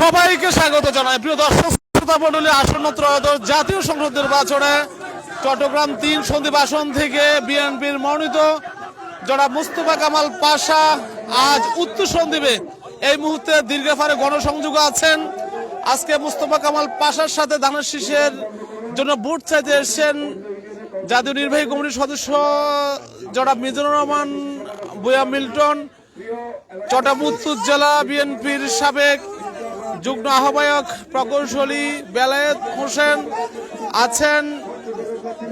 সবাইকে স্বাগত জানাই। প্রিয় দর্শক, শ্রোতা মন্ডলী আসন্ন ত্রয়োদশ জাতীয় সংসদ নির্বাচনে চট্টগ্রাম তিন সন্দীপ আসন থেকে বিএনপির মনোনীত জনাব মুস্তফা কামাল পাশা আজ উত্তর সন্দীপে এই মুহূর্তে দীর্ঘাফারে গণসংযোগ আছেন। আজকে মুস্তফা কামাল পাশার সাথে ধানের শীষের জন্য ভোট চাইতে এসেছেন জাতীয় নির্বাহী কমিটির সদস্য জনাব মিজানুর রহমান, বুয়া মিল্টন উত্তর জেলা বিএনপির সাবেক যুগ্ম আহ্বায়ক প্রকৌশলী বেলায়েত হোসেন আছেন।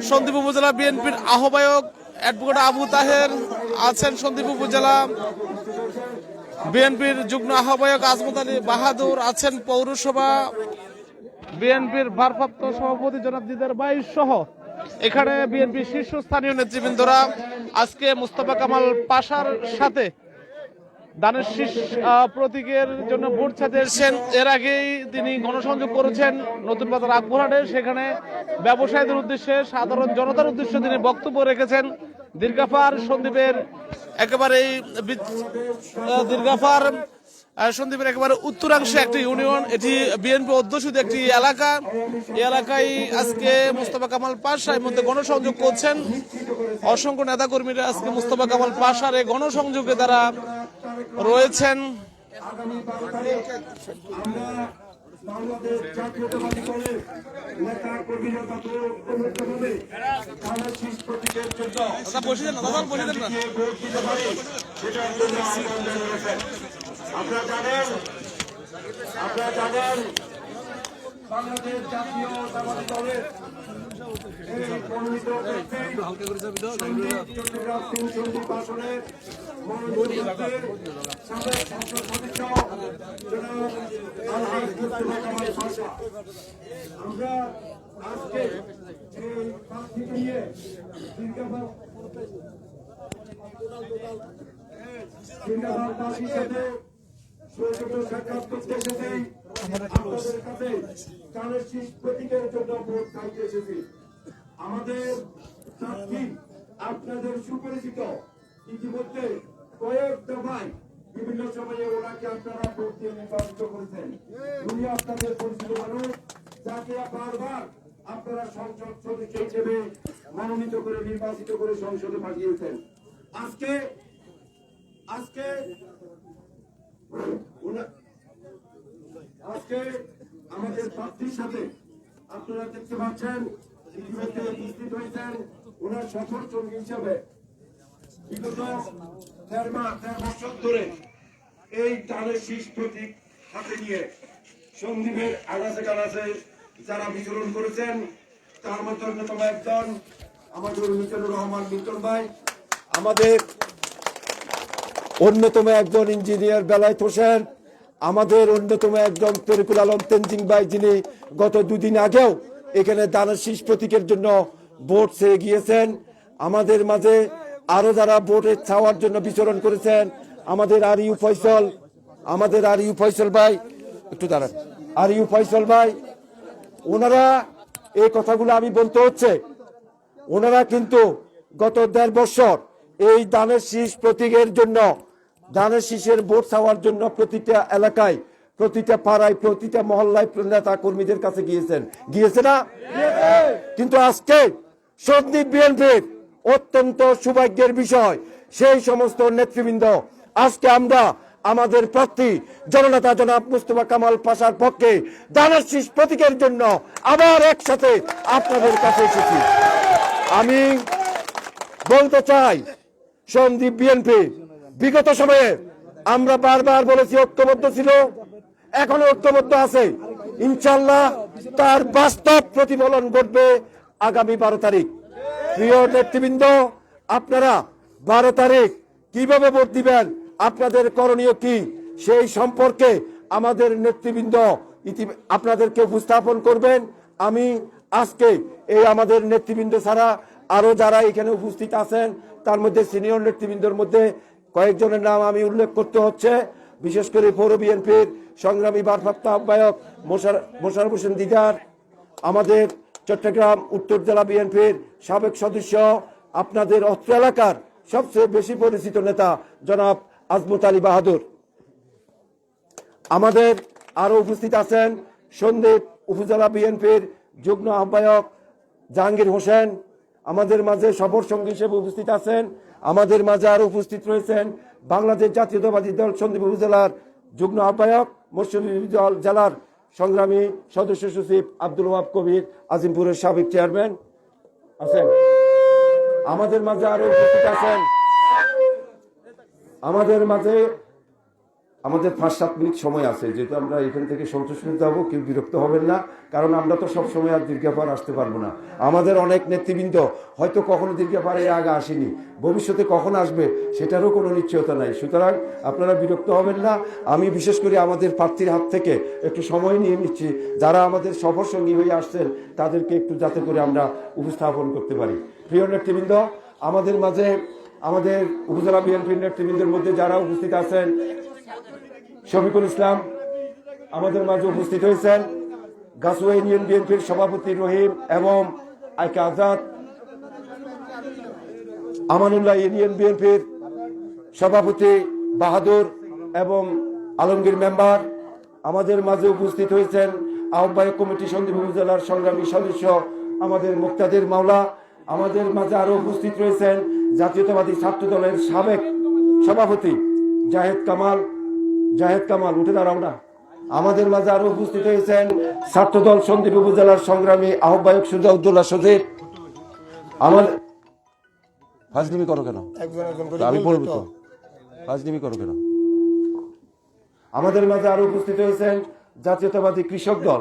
সন্দীপ উপজেলা বিএনপির আহ্বায়ক অ্যাডভোকেট আবু তাহের আছেন সন্দীপ উপজেলা। বিএনপির যুগ্ম আহ্বায়ক আজমত আলী বাহাদুর আছেন পৌরসভা। বিএনপির ভারপ্রাপ্ত সভাপতি জনাব দিদার বাইশ সহ এখানে বিএনপির শীর্ষস্থানীয় নেতৃবৃন্দরা। আজকে মুস্তফা কামাল পাশার সাথে দানের শীষ প্রতীকের জন্য ভোট ছাড়িয়েছেন এর আগেই তিনি গণসংযোগ করেছেন নতুন বাজার আকবরহাটে। সেখানে ব্যবসায়ীদের উদ্দেশ্যে, সাধারণ জনতার উদ্দেশ্যে তিনি বক্তব্য রেখেছেন। দীর্ঘাফার সন্দীপের একেবারেই বি- দীর্ঘাফার সন্দীপের একেবারে উত্তরাংশে একটি ইউনিয়ন। এটি বিএনপি অধ্যুষিত একটি এলাকা। এই এলাকায় আজকে মুস্তফা কামাল পাশা এর মধ্যে গণসংযোগ করছেন। অসংখ্য নেতাকর্মীরা আজকে মুস্তফা কামাল পাশার এই গণসংযোগে তারা রয়েছেন। আপনারা জানেন আপনারা জানেন বাংলাদেশ জাতীয়তাবাদী দলের আমরা আজকে দীর্ঘাবাদ আপনাদের সুপরিচিত ইতিমধ্যে কয়েক দফায় বিভিন্ন সময়ে ওনাকে আপনারা ভোট দিয়ে নির্বাচিত করেছেন। উনি আপনাদের পরিচিত মানুষ, যাকে বারবার আপনারা সংসদ সদস্য হিসেবে মনোনীত করে নির্বাচিত করে সংসদে পাঠিয়েছেন। আজকে আজকে আজকে আমাদের প্রার্থীর সাথে আপনারা দেখতে পাচ্ছেন, ইতিমধ্যে উপস্থিত হয়েছেন ওনার সফর সঙ্গী হিসাবে। বিগত দেড় মাস দেড় বছর ধরে এই টানের শীষ প্রতীক হাতে নিয়ে সন্দীপের আগাছে কানাছে যারা বিচরণ করেছেন, তার মধ্যে অন্যতম একজন আমাদের মিজানুর রহমান মিল্টন ভাই। আমাদের অন্যতম একজন ইঞ্জিনিয়ার বেলায়েত হোসেন, আমাদের অন্যতম একজন তরিকুল আলম তেনজিং ভাই, যিনি গত দুদিন আগেও এখানে দানের শীষ প্রতীকের জন্য ভোট চেয়ে গিয়েছেন। আমাদের মাঝে আরও যারা ভোটে ছাওয়ার জন্য বিচরণ করেছেন, আমাদের আর ইউ ফয়সল, আমাদের আর ইউ ফয়সল ভাই, একটু দাঁড়ান। আর ইউ ফয়সল ভাই, ওনারা এই কথাগুলো আমি বলতে হচ্ছে, ওনারা কিন্তু গত দেড় বছর এই দানের শীষ প্রতীকের জন্য দানের শীষের ভোট চাওয়ার জন্য প্রতিটা এলাকায়, প্রতিটা পাড়ায়, প্রতিটা মহল্লায় নেতা কর্মীদের কাছে গিয়েছেন। গিয়েছে না? কিন্তু আজকে সন্দীপ বিএনপির অত্যন্ত সৌভাগ্যের বিষয়, সেই সমস্ত নেতৃবৃন্দ, আজকে আমরা আমাদের প্রার্থী জননেতা জনাব মুস্তফা কামাল পাশার পক্ষে দানের শীষ প্রতীকের জন্য আবার একসাথে আপনাদের কাছে এসেছি। আমি বলতে চাই, সন্দীপ বিএনপি বিগত সময়ে আমরা বারবার বলেছি ঐক্যবদ্ধ ছিল, এখনও ঐক্যবদ্ধ আছে। ইনশাল্লাহ তার বাস্তব প্রতিফলন ঘটবে আগামী বারো তারিখ। প্রিয় নেতৃবৃন্দ, আপনারা বারো তারিখ কীভাবে ভোট দিবেন, আপনাদের করণীয় কি, সেই সম্পর্কে আমাদের নেতৃবৃন্দ আপনাদেরকে উপস্থাপন করবেন। আমি আজকে এই আমাদের নেতৃবৃন্দ ছাড়া আরও যারা এখানে উপস্থিত আছেন, তার মধ্যে সিনিয়র নেতৃবৃন্দর মধ্যে কয়েকজনের নাম আমি উল্লেখ করতে হচ্ছে, বিশেষ করে পৌর বিএনপির সংগ্রামী ভারপ্রাপ্ত আহ্বায়ক মোশার, মোশারফ হোসেন দিদার আমাদের চট্টগ্রাম উত্তর জেলা বিএনপির সাবেক সদস্য, আপনাদের অস্ত্র এলাকার সবচেয়ে বেশি পরিচিত নেতা জনাব আজমত আলী বাহাদুর। আমাদের আরও উপস্থিত আছেন সন্দীপ উপজেলা বিএনপির যুগ্ম আহ্বায়ক জাহাঙ্গীর হোসেন। আমাদের মাঝে সফর সঙ্গী হিসেবে উপস্থিত আছেন আমাদের মাঝে আরও উপস্থিত রয়েছেন বাংলাদেশ জাতীয়তাবাদী দল সন্দীপ উপজেলার যুগ্ম আহ্বায়ক মুর্শিদ জেলার সংগ্রামী সদস্য সচিব আব্দুল ওয়াব কবির আজিমপুরের সাবেক চেয়ারম্যান আছেন। আমাদের মাঝে আরও উপস্থিত আছেন। আমাদের মাঝে আমাদের পাঁচ, সাত মিনিট সময় আছে। যেহেতু আমরা এখান থেকে সন্তুষ্ট হতে হব, কেউ বিরক্ত হবেন না, কারণ আমরা তো সব সময় আর দীর্ঘাপার আসতে পারব না। আমাদের অনেক নেতৃবৃন্দ, হয়তো কখনো দীর্ঘাপার এর আগে আসেনি, ভবিষ্যতে কখন আসবে সেটারও কোনো নিশ্চয়তা নাই। সুতরাং আপনারা বিরক্ত হবেন না। আমি বিশেষ করে আমাদের প্রার্থীর হাত থেকে একটু সময় নিয়ে নিচ্ছি। যারা আমাদের সফর সঙ্গী হয়ে আসছেন, তাদেরকে একটু যাতে করে আমরা উপস্থাপন করতে পারি। প্রিয় নেতৃবৃন্দ, আমাদের মাঝে আমাদের উপজেলা বিএনপির নেতৃবৃন্দের মধ্যে যারা উপস্থিত আছেন শফিকুল ইসলাম আমাদের মাঝে উপস্থিত হয়েছেন, গাছুয়া ইউনিয়ন বিএনপির সভাপতি রহিম এবং আইকা আজাদ, আমানুল্লাহ ইউনিয়ন বিএনপির সভাপতি বাহাদুর এবং আলমগীর মেম্বার আমাদের মাঝে উপস্থিত হয়েছেন আহ্বায়ক কমিটি সন্দীপ উপজেলার সংগ্রামী সদস্য আমাদের মুক্তাদের মাওলা, আমাদের মাঝে আরও উপস্থিত রয়েছেন জাতীয়তাবাদী ছাত্র দলের সাবেক সভাপতি জাহেদ কামাল জাহেদ কামাল উঠে দাঁড়াও না। আমাদের মাঝে আরও উপস্থিত হয়েছেন ছাত্রদল সন্দীপ উপজেলার সংগ্রামী আহ্বায়ক সুজাউদ্দোল্লাহ সজিব। আমার ফাজলিমি করো কেন? আমি বলব তো। ফাজলিমি করো কেন? আমাদের মাঝে আরও উপস্থিত হয়েছেন জাতীয়তাবাদী কৃষক দল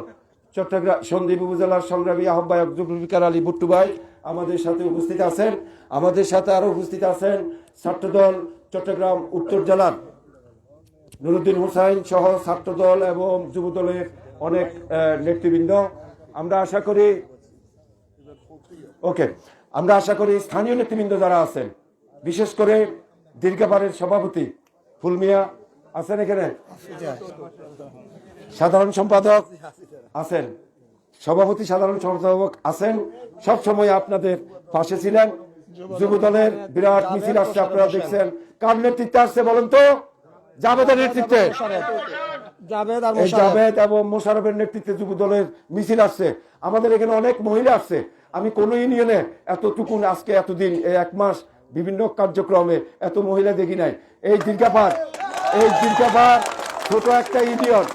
চট্টগ্রাম সন্দীপ উপজেলার সংগ্রামী আহ্বায়ক জুলফিকার আলী বুট্টু ভাই আমাদের সাথে উপস্থিত আছেন। আমাদের সাথে আরও উপস্থিত আছেন ছাত্রদল চট্টগ্রাম উত্তর জেলার নুরুদ্দিন হুসাইন সহ ছাত্রদল এবং যুবদলের অনেক নেতৃবৃন্দ। আমরা আশা করি, ওকে, আমরা আশা করি স্থানীয় নেতৃবৃন্দ যারা আছেন, বিশেষ করে দীর্ঘাপাড়ের সভাপতি ফুলমিয়া আছেন এখানে? সাধারণ সম্পাদক আছেন। সভাপতি, সাধারণ সম্পাদক আছেন। সব সময় আপনাদের পাশে ছিলেন। যুব দলের বিরাট মিছিল আসছে, আপনারা দেখছেন। কার নেতৃত্বে আসছে বলেন তো? জাভেদের নেতৃত্বে। জাভেদ এবং মোশারফের নেতৃত্বে যুব দলের মিছিল আসছে। আমাদের এখানে অনেক মহিলা আসছে। আমি কোন ইউনিয়নে এতটুকুন আজকে এতদিন এই এক মাস বিভিন্ন কার্যক্রমে এত মহিলা দেখি নাই। এই দীর্ঘাপাড় এই দীর্ঘাপাড় ছোট একটা ইউনিয়ন।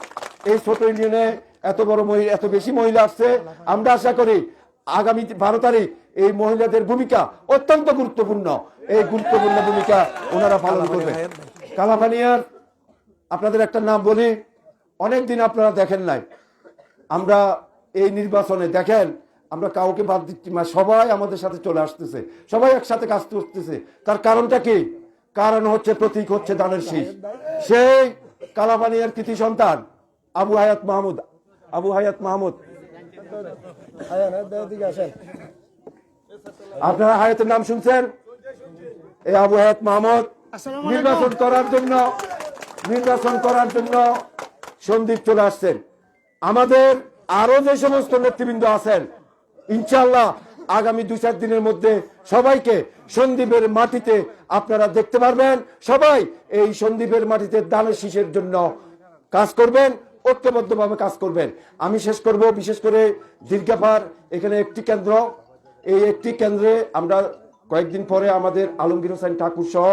এই ছোট ইউনিয়নে এত বড় মহিলা এত বেশি মহিলা আসছে। আমরা আশা করি আগামী বারো তারিখ এই মহিলাদের ভূমিকা অত্যন্ত গুরুত্বপূর্ণ। এই গুরুত্বপূর্ণ ভূমিকা ওনারা পালন করবে কালাপানিয়ার আপনাদের একটা নাম বলি অনেক দিন আপনারা দেখেন নাই। আমরা এই নির্বাচনে দেখেন, আমরা কাউকে বাদ দিচ্ছি সবাই আমাদের সাথে চলে আসতেছে, সবাই একসাথে কাজ করতেছে। তার কারণটা কি? কারণ হচ্ছে প্রতীক হচ্ছে দানের শীষ। সেই কালাপানিয়ার কৃতি সন্তান, আবু হায়াত মাহমুদ। আবু হায়াত মাহমুদ। আপনারা হায়াতের নাম শুনছেন? এই আবু হায়াত মাহমুদ। নির্বাচন করার জন্য, নির্বাচন করার জন্য সন্দীপ চলে আসছেন। আমাদের আরও যে সমস্ত নেতৃবৃন্দ আছেন ইনশাল্লাহ আগামী দু চার দিনের মধ্যে সবাইকে সন্দীপের মাটিতে আপনারা দেখতে পারবেন। সবাই এই সন্দীপের মাটিতে দানের শীষের জন্য কাজ করবেন, ঐক্যবদ্ধভাবে কাজ করবেন। আমি শেষ করব, বিশেষ করে দীর্ঘাপার এখানে একটি কেন্দ্র। এই একটি কেন্দ্রে আমরা কয়েকদিন পরে আমাদের আলমগীর হোসেন ঠাকুর সহ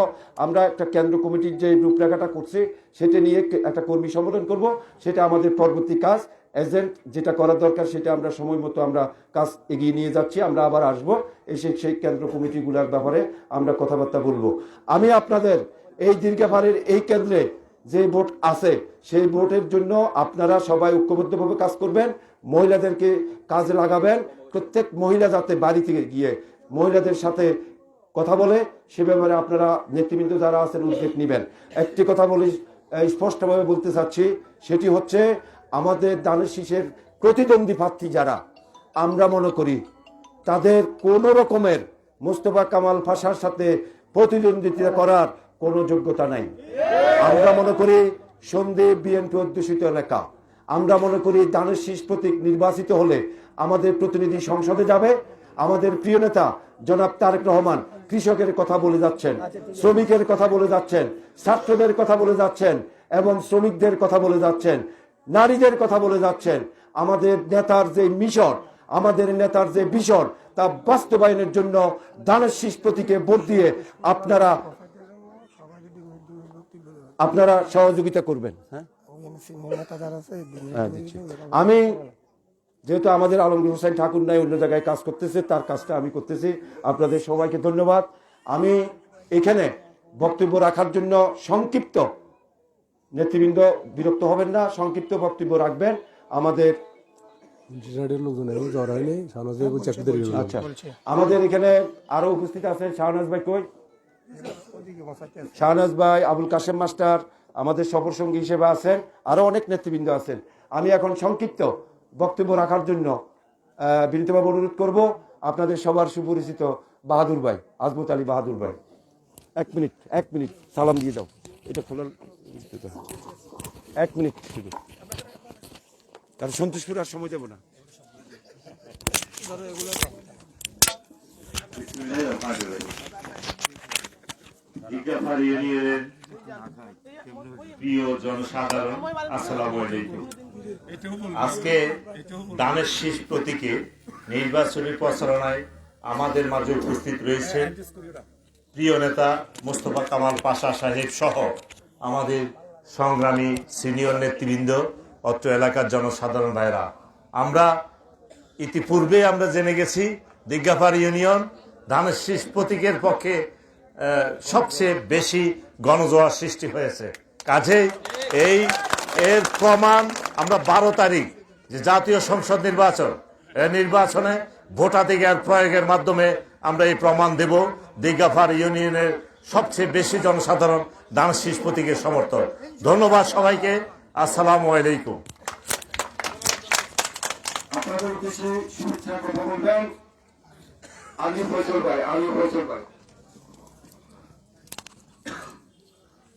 আমরা একটা কেন্দ্র কমিটির যে রূপরেখাটা করছি, সেটা নিয়ে একটা কর্মী সম্মেলন করব। সেটা আমাদের পরবর্তী কাজ। এজেন্ট যেটা করা দরকার, সেটা আমরা সময় মতো আমরা কাজ এগিয়ে নিয়ে যাচ্ছি, আমরা আবার আসব। এসে সেই কেন্দ্র কমিটিগুলোর ব্যাপারে আমরা কথাবার্তা বলব। আমি আপনাদের এই দীর্ঘাপাড়ের এই কেন্দ্রে যে ভোট আছে, সেই ভোটের জন্য আপনারা সবাই ঐক্যবদ্ধভাবে কাজ করবেন। মহিলাদেরকে কাজে লাগাবেন। প্রত্যেক মহিলা যাতে বাড়ি থেকে গিয়ে মহিলাদের সাথে কথা বলে, সে ব্যাপারে আপনারা নেতৃবৃন্দ যারা আছেন উদ্যোগ নেবেন। একটি কথা বলি স্পষ্টভাবে বলতে চাচ্ছি, সেটি হচ্ছে আমাদের দানের শীষের প্রতিদ্বন্দ্বী প্রার্থী যারা, আমরা মনে করি তাদের কোন রকমের মোস্তফা কামাল ফাঁসার সাথে প্রতিদ্বন্দ্বিতা করার কোনো যোগ্যতা নাই। আমরা মনে করি সন্দেহ বিএনপি অধ্যুষিত এলাকা। আমরা মনে করি দানের শীষ প্রতীক নির্বাচিত হলে আমাদের প্রতিনিধি সংসদে যাবে আমাদের প্রিয় নেতা জনাব তারেক রহমান কৃষকের কথা বলে যাচ্ছেন শ্রমিকের কথা বলে যাচ্ছেন ছাত্রদের কথা বলে যাচ্ছেন এবং শ্রমিকদের কথা বলে যাচ্ছেন নারীদের কথা বলে যাচ্ছেন আমাদের নেতার যে মিশন আমাদের নেতার যে ভিশন তা বাস্তবায়নের জন্য দানের শীষ প্রতীকে ভোট দিয়ে আপনারা আপনারা সহযোগিতা করবেন হ্যাঁ হ্যাঁ। আমি যেহেতু আমাদের আলমগীর হোসেন ঠাকুর নাই অন্য জায়গায় কাজ করতেছে তার কাজটা আমি করতেছি। আপনাদের সবাইকে ধন্যবাদ। আমি এখানে বক্তব্য রাখার জন্য সংক্ষিপ্ত নেতৃবৃন্দ বিরক্ত হবেন না সংক্ষিপ্ত বক্তব্য রাখবেন। আমাদের আচ্ছা আমাদের এখানে আরও উপস্থিত আছেন শাহনাজ ভাই কই? শাহনাজ ভাই আবুল কাশেম মাস্টার আমাদের সফর সঙ্গী হিসেবে আছেন আরও অনেক নেতৃবৃন্দ আছেন। আমি এখন সংক্ষিপ্ত বক্তব্য রাখার জন্য বিনীতভাবে অনুরোধ করব আপনাদের সবার সুপরিচিত বাহাদুর ভাই, আজমত আলী বাহাদুর ভাই। এক মিনিট এক মিনিট, সালাম দিয়ে দাও। এটা খোলার এক মিনিট। শুধু তাহলে সন্তোষপুর আর সময় দেবো না। আজকে দানের শীষ প্রতীকে নির্বাচনী প্রচারণায় আমাদের মাঝে উপস্থিত রয়েছেন প্রিয় নেতা মোস্তফা কামাল পাশা সাহেব সহ আমাদের সংগ্রামী সিনিয়র নেতৃবৃন্দ, অত্র এলাকার জনসাধারণ ভাইরা আমরা ইতিপূর্বে আমরা জেনে গেছি দিজ্ঞাপার ইউনিয়ন ধানের শীষ প্রতীকের পক্ষে সবচেয়ে বেশি গণজোয়ার সৃষ্টি হয়েছে। কাজেই এই এর প্রমাণ আমরা বারো তারিখ যে জাতীয় সংসদ নির্বাচন নির্বাচনে ভোটাধিকার প্রয়োগের মাধ্যমে আমরা এই প্রমাণ দেব। দিজ্ঞাফার ইউনিয়নের সবচেয়ে বেশি জনসাধারণ ধান শীষ প্রতীকের সমর্থন ধন্যবাদ সবাইকে। আসসালামু আলাইকুম। আপনাদের উদ্দেশ্যে শুভেচ্ছা কথা বলবেন আলী ফসল ভাই আলী ফসল ভাই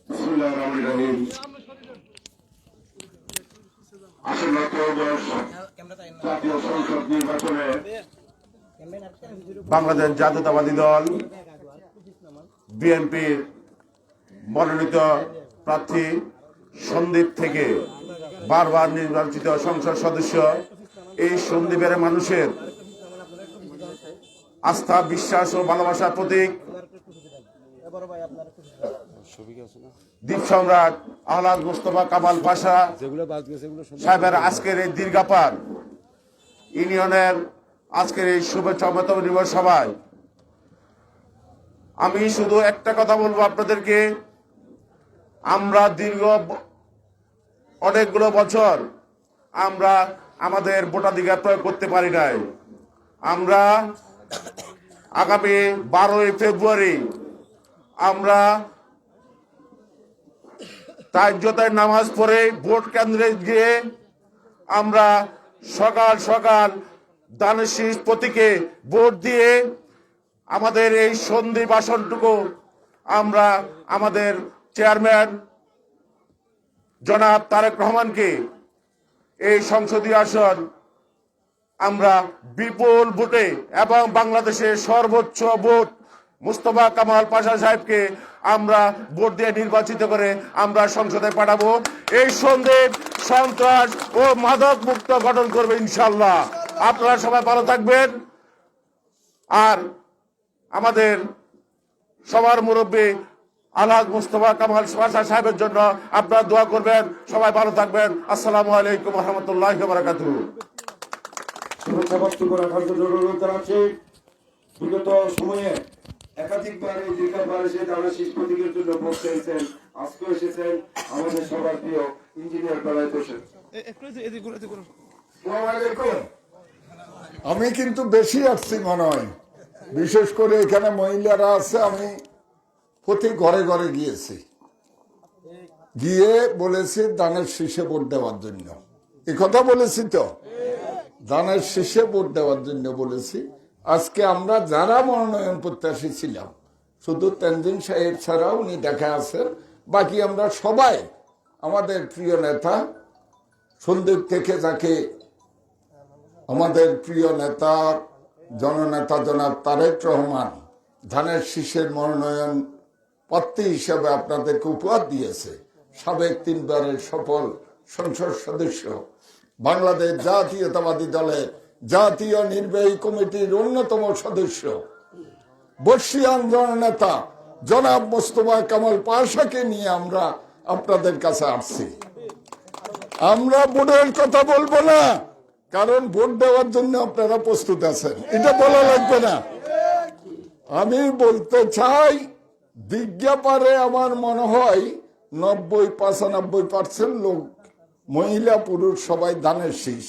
বিসমুল্লাহির রহমানির রহিম। বাংলাদেশ জাতীয়তাবাদী দল, বিএনপির মনোনীত প্রার্থী সন্দীপ থেকে বারবার নির্বাচিত সংসদ সদস্য, এই সন্দীপের মানুষের আস্থা, বিশ্বাস ও ভালোবাসার প্রতীক। দ্বীপ সম্রাট আহ্লাদ মুস্তফা কামাল পাশা সাহেবের আজকের এই দীর্ঘাপার ইউনিয়নের আজকের এই শুভেচ্ছা দিবস সভায়। আমি শুধু একটা কথা বলব আপনাদেরকে আমরা দীর্ঘ অনেকগুলো বছর আমরা আমাদের ভোটাধিকার প্রয়োগ করতে পারি নাই। আমরা আগামী বারোই ফেব্রুয়ারি আমরা তাজ্যতায় নামাজ পড়ে ভোট কেন্দ্রে গিয়ে আমরা সকাল সকাল দানের শীষ প্রতীকে ভোট দিয়ে আমাদের এই সন্ধি বাসনটুকু আমরা আমাদের চেয়ারম্যান জনাব তারেক রহমানকে এই সংসদীয় আসন আমরা বিপুল ভোটে এবং বাংলাদেশের সর্বোচ্চ ভোট মুস্তফা কামাল পাশা সাহেবকে আমরা ভোট দিয়ে নির্বাচিত করে আমরা সংসদে পাঠাবো। এই সন্দেহ সন্ত্রাস ও মাদক মুক্ত গঠন করবে ইনশাল্লাহ আপনারা সবাই ভালো থাকবেন। আর আমাদের সবার মুরব্বী আলহাজ মুস্তফা কামাল পাশা সাহেবের জন্য আপনারা দোয়া করবেন। সবাই ভালো থাকবেন। আসসালামু আলাইকুম রহমতুল্লাহ অনুরোধ বিগত সময়ে একাধিকবার এই দীর্ঘবার এসে দানা শীষ প্রতীকের জন্য ভোট চেয়েছেন আজকে এসেছেন আমাদের সবার প্রিয় ইঞ্জিনিয়ার বেলায় বসে। আমি কিন্তু বেশি আসছি মনে হয়। বিশেষ করে এখানে মহিলারা আছে আমি প্রতি ঘরে ঘরে গিয়েছি। গিয়ে বলেছি দানের শীষে ভোট দেওয়ার জন্য। এ কথা বলেছি তো? দানের শীষে ভোট দেওয়ার জন্য বলেছি। আজকে আমরা যারা মনোনয়ন প্রত্যাশী ছিলাম, শুধু তেনজিন সাহেব ছাড়া উনি দেখা আছেন, বাকি আমরা সবাই আমাদের প্রিয় নেতা, সন্দীপ থেকে যাকে আমাদের প্রিয় নেতা, জননেতা জনাব তারেক রহমান, ধানের শীষের মনোনয়ন প্রার্থী হিসেবে আপনাদেরকে উপহার দিয়েছে। সাবেক তিনবারের সফল সংসদ সদস্য, বাংলাদেশ জাতীয়তাবাদী দলের জাতীয় নির্বাহী কমিটির অন্যতম সদস্য। বর্ষী আন্দোলন নেতা জনাব মোস্তফা কামাল পাশাকে নিয়ে আমরা আপনাদের কাছে আসছি। আমরা বোর্ডের কথা বলব না, কারণ ভোট দেওয়ার জন্য আপনারা প্রস্তুত আছেন। এটা বলা লাগবে না। আমি বলতে চাই বিজ্ঞাপারে আমার মনে হয় নব্বই, পাঁচানব্বই পার্সেন্ট লোক মহিলা, পুরুষ, সবাই দানের শীষ।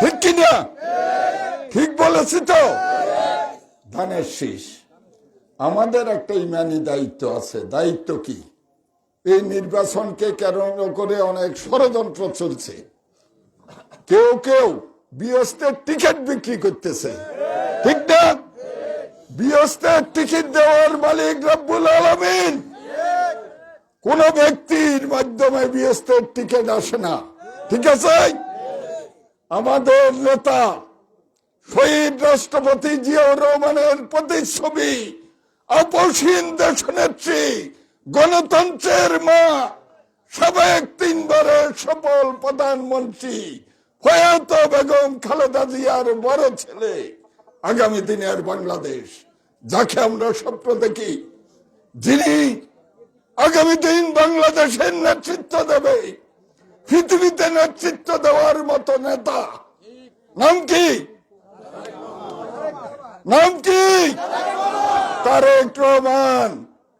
ঠিক কিনা? ঠিক বলেছি তো? ধানের শীষ। আমাদের একটা ইমানি দায়িত্ব আছে। দায়িত্ব কি? এই নির্বাচনকে কেন্দ্র করে অনেক ষড়যন্ত্র চলছে। কেউ কেউ বিয়স্তের টিকিট বিক্রি করতেছে। ঠিক না? বিয়স্তের টিকিট দেওয়ার মালিক রব্বুল আলমিন। কোন ব্যক্তির মাধ্যমে বিয়স্তের টিকিট আসে না। ঠিক আছে? আমাদের নেতা শহীদ রাষ্ট্রপতি জিয়াউর রহমানের প্রতিচ্ছবি আপসীন দেশনেত্রী গণতন্ত্রের মা, সাবেক তিনবারের সফল প্রধানমন্ত্রী হয়াত বেগম খালেদা জিয়ার বড় ছেলে। আগামী দিনের বাংলাদেশ, যাকে আমরা স্বপ্ন দেখি, যিনি আগামী দিন বাংলাদেশের নেতৃত্ব দেবে। পৃথিবীতে নেতৃত্ব দেওয়ার মতো নেতা। নাম কি? নাম কি? তারেক রহমান।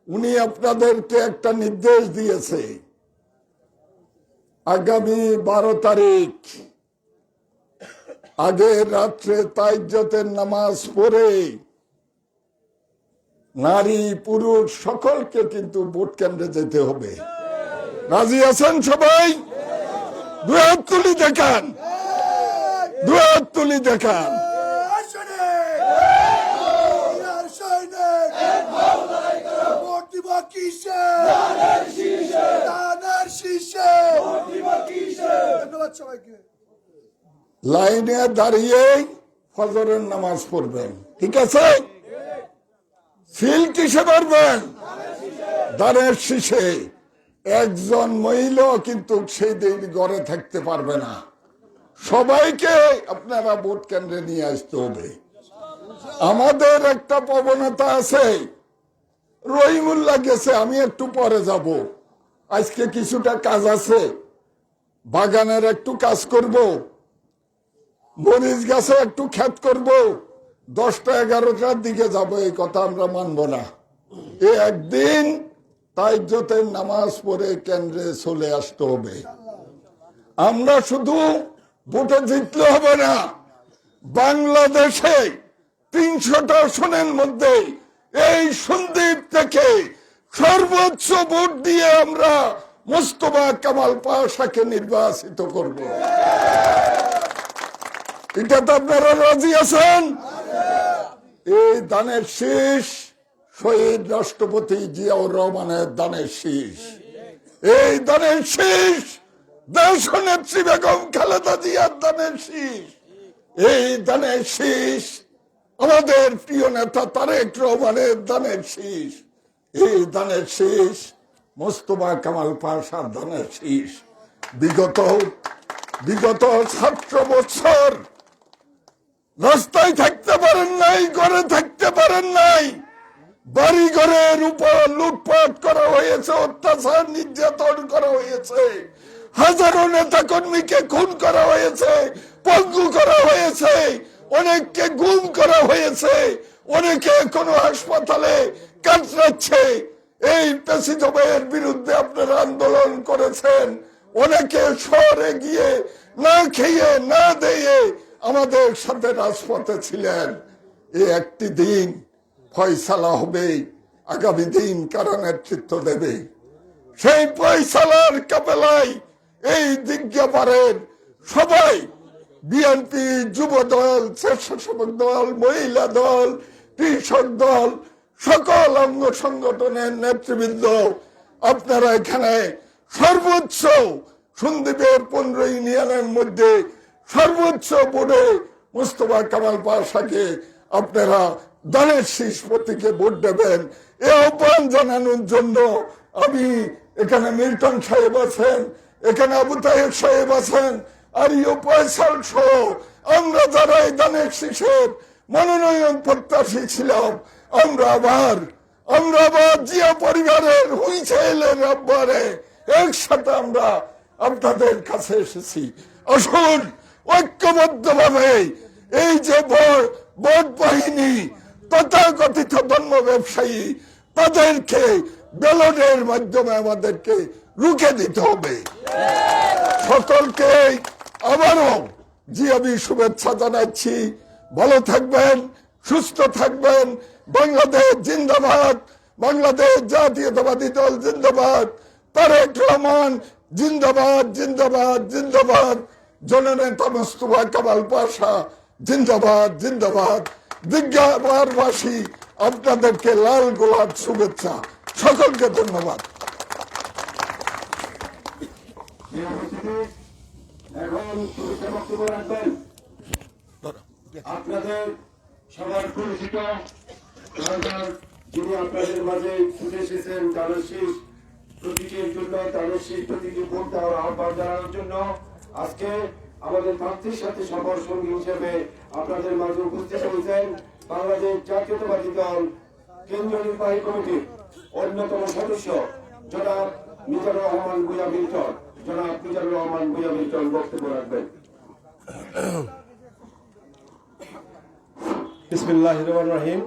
উনি আপনাদেরকে একটা নির্দেশ দিয়েছে। আগামী বারো তারিখ। আগের রাত্রে তাইজ্জতের নামাজ পড়ে নারী, পুরুষ সকলকে কিন্তু ভোট কেন্দ্রে যেতে হবে। রাজি আছেন সবাই? দু তুলি দেখান। দু তুলি দেখান। লাইনে দাঁড়িয়ে ফজরের নামাজ পড়বেন। ঠিক আছে? ফিল কিসে পারবেন দানের শীষে। একজন মহিলা কিন্তু সেই দিন ঘরে থাকতে পারবে না। সবাইকে আপনারা ভোট কেন্দ্রে নিয়ে আসতে হবে। আমাদের একটা প্রবণতা আছে। রহিমুল্লাহ গেছে, আমি একটু পরে যাব। আজকে কিছুটা কাজ আছে। বাগানের একটু কাজ করব। মরিচ গাছে একটু খ্যাত করব। দশটা এগারোটার দিকে যাব, এই কথা আমরা মানব না। এ একদিন তাইজ্জতের নামাজ পড়ে কেন্দ্রে চলে আসতে হবে। আমরা শুধু ভোটে জিতলে হবে না, বাংলাদেশে তিনশোটা আসনের মধ্যে এই সন্দীপ থেকে সর্বোচ্চ ভোট দিয়ে আমরা মোস্তফা কামাল পাশাকে নির্বাচিত করব। এটা তো আপনারা রাজি আছেন? এই দানের শীষ শহীদ রাষ্ট্রপতি জিয়াউর রহমানের দানের শীষ। এই দানের শীষ দেশ নেত্রী বেগম খালেদা জিয়ার দানের শীষ। এই দানের শীষ আমাদের প্রিয় নেতা তারেক রহমানের দানের শীষ। এই দানের শীষ মোস্তফা কামাল পাশার দানের শীষ। বিগত বিগত ছাত্র বছর রাস্তায় থাকতে পারেন নাই, ঘরে থাকতে পারেন নাই। বাড়ি ঘরের উপর লুটপাট করা হয়েছে, অত্যাচার নির্যাতন করা হয়েছে। হাজারো নেতা কর্মীকে খুন করা হয়েছে পঙ্গু করা হয়েছে, অনেককে গুম করা হয়েছে, অনেকে কোনো হাসপাতালে কাতরাচ্ছে। এই প্রেসিডমের বিরুদ্ধে আপনারা আন্দোলন করেছেন। অনেকে শহরে গিয়ে না খেয়ে, না দিয়ে আমাদের সাথে রাজপথে ছিলেন। এই একটি দিন ফয়সালা হবে, আগামী দিন কারা নেতৃত্ব দেবে? সেই ফয়সালার কাপেলায় এই দিজ্ঞাপারের সবাই, বিএনপি যুব দল, স্বেচ্ছাসেবক দল, মহিলা দল, কৃষক দল, সকল অঙ্গ সংগঠনের নেতৃবৃন্দ, আপনারা এখানে সর্বোচ্চ সন্দীপের পনেরো ইউনিয়নের মধ্যে সর্বোচ্চ বোর্ডে মুস্তফা কামাল পাশাকে আপনারা দলের শীষ প্রতীকে ভোট দেবেন। এ আহ্বান জানানোর জন্য আমি এখানে মিল্টন সাহেব আছেন, এখানে আবু তাহেব সাহেব আছেন, আর ইউ পয়সাল সহ আমরা যারা এই দানের শীষের মনোনয়ন প্রত্যাশী ছিলাম, আমরা আবার আমরা আবার জিয়া পরিবারের হুইসেলের রব্বারে একসাথে আমরা আপনাদের কাছে এসেছি। আসুন ঐক্যবদ্ধ ভাবে এই যে ভোট বাহিনী তথাকথিত ধর্ম ব্যবসায়ী তাদেরকে ব্যালটের মাধ্যমে আমাদেরকে রুখে দিতে হবে। সকলকে আবারও জিয়াবি শুভেচ্ছা জানাচ্ছি। ভালো থাকবেন, সুস্থ থাকবেন। বাংলাদেশ জিন্দাবাদ, বাংলাদেশ জাতীয়তাবাদী দল জিন্দাবাদ। তারেক রহমান জিন্দাবাদ জিন্দাবাদ জিন্দাবাদ। জননেতা মোস্তফা কামাল পাশা জিন্দাবাদ জিন্দাবাদ। দিজ্ঞাবারবাসী আপনাদেরকে লাল গোলাপ শুভেচ্ছা। সকলকে ধন্যবাদ। আপনাদের সবার পরিচিত যিনি আপনাদের মাঝে ছুটে এসেছেন তাদের শীষ জন্য, তাদের শীষ প্রতীকে ভোট আহ্বান জানানোর জন্য। আজকে আমাদের প্রার্থীর সাথে সফর সঙ্গী হিসেবে আপনাদের মাঝে উপস্থিত হয়েছেন বাংলাদেশ জাতীয়তাবাদী দল কেন্দ্রীয় নির্বাহী কমিটির অন্যতম সদস্য জনাব মিজানুর রহমান বুয়া মিল্টন জনাব মিজানুর রহমান বুয়া মিল্টন বক্তব্য রাখবেন। রহিম।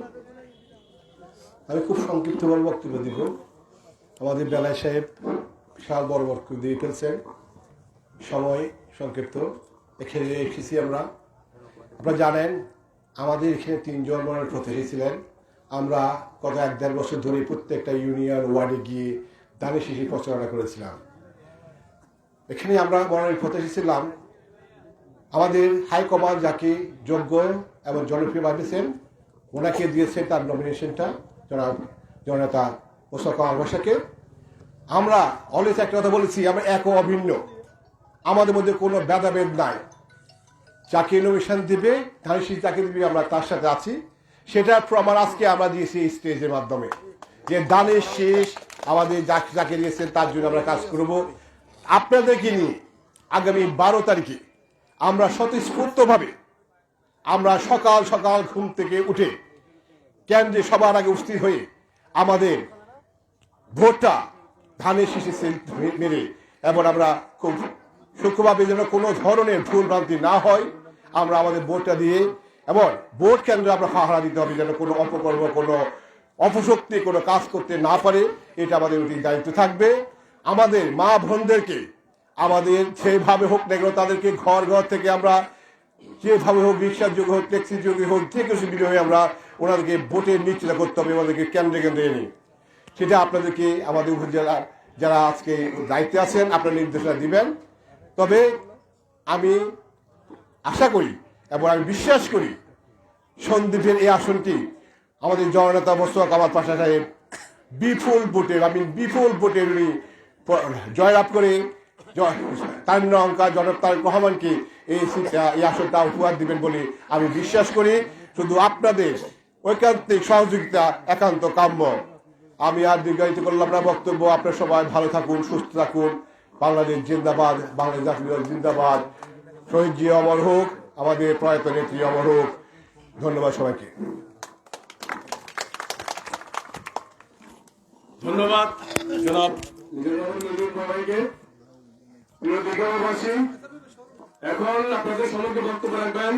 আমি খুব সংক্ষিপ্তভাবে বক্তব্য দিব। আমাদের বেলায় সাহেব বিশাল বড় বক্তব্য দিয়ে ফেলছেন। সময় সংক্ষিপ্ত। এখানে এসেছি আমরা। আপনারা জানেন, আমাদের এখানে তিনজন প্রতিনিধি ছিলেন। আমরা গত এক দেড় বছর ধরে প্রত্যেকটা ইউনিয়ন ওয়ার্ডে গিয়ে দানে শিশি প্রচারণা করেছিলাম। এখানে আমরা মনের প্রতিনিধি ছিলাম। আমাদের হাইকমান্ড যাকে যোগ্য এবং জনপ্রিয় ভাবেছেন ওনাকে দিয়েছেন তার নমিনেশনটা জনাব জননেতা মোস্তফা কামাল বাসাকে আমরা অলওয়েজ একটা কথা বলেছি, আমরা এক অভিন্ন। আমাদের মধ্যে কোনো ভেদাভেদ নাই। যাকে নমিনেশন দিবে ধানশীল যাকে দিবে, আমরা তার সাথে আছি। সেটা প্রমাণ আজকে আমরা দিয়েছি এই স্টেজের মাধ্যমে। যে দানের শেষ, আমাদের যাকে যাকে দিয়েছেন, তার জন্য আমরা কাজ করব। আপনাদেরকে নিয়ে আগামী বারো তারিখে আমরা স্বতঃস্ফূর্তভাবে আমরা সকাল সকাল ঘুম থেকে উঠে কেন্দ্রে সবার আগে উপস্থিত হয়ে আমাদের ভোটটা ধানের শীষে মেরে, এবং আমরা খুব সূক্ষ্মভাবে যেন কোনো ধরনের ভুল ভ্রান্তি না হয়। আমরা আমাদের ভোটটা দিয়ে এবং ভোট কেন্দ্রে আমরা পাহারা দিতে হবে যেন কোনো অপকর্ম, কোনো অপশক্তি, কোনো কাজ করতে না পারে। এটা আমাদের অতি দায়িত্ব থাকবে। আমাদের মা বোনদেরকে আমাদের যেভাবে হোক না তাদেরকে ঘর ঘর থেকে আমরা যেভাবে হোক রিক্সার যোগ হোক, ট্যাক্সির যোগে হোক, যে কিছু হয়ে আমরা ওনাদেরকে ভোটের নিশ্চিত করতে হবে, ওনাদেরকে কেন্দ্রে কেন্দ্রে এনে। সেটা আপনাদেরকে আমাদের উপজেলা যারা আজকে দায়িত্বে আছেন, আপনারা নির্দেশনা দিবেন। তবে আমি আশা করি এবং আমি বিশ্বাস করি সন্দীপের এই আসনটি আমাদের জননেতা মোস্তফা কামাল পাশা সাহেব বিপুল ভোটে, আমি বিপুল ভোটে উনি জয়লাভ করে তার অঙ্কা জনক তারেক রহমানকে এই এই আসনটা উপহার দিবেন বলে আমি বিশ্বাস করি। শুধু আপনাদের ঐকান্তিক সহযোগিতা, একান্ত কাম্য। আমি আর দীর্ঘায়িত করলাম না, বক্তব্য। আপনার সবাই ভালো থাকুন, সুস্থ থাকুন। বাংলাদেশ জিন্দাবাদ বাংলাদেশ জাতীয় দল জিন্দাবাদ। শহীদ জি অমর হোক আমাদের প্রয়াত নেত্রী অমর হোক। ধন্যবাদ সবাইকে। ধন্যবাদ জনাব। এখন আপনাদের সম্মুখে বক্তব্য রাখবেন।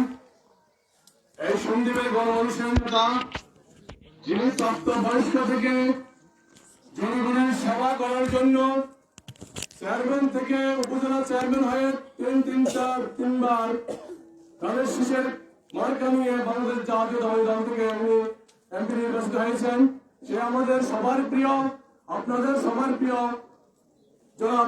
এই সন্দীপের গণমানুষের নেতা যিনি প্রাপ্ত বয়স্ক থেকে জনগণের সেবা করার জন্য চেয়ারম্যান থেকে উপজেলা চেয়ারম্যান হয়ে তিন তিন, চার, তিনবার তাদের শিশের মার্কা নিয়ে বাংলাদেশ জাতীয় দল দল থেকে উনি এমপি নির্বাচিত হয়েছেন। সে আমাদের সবার প্রিয়, আপনাদের সবার প্রিয় জনাব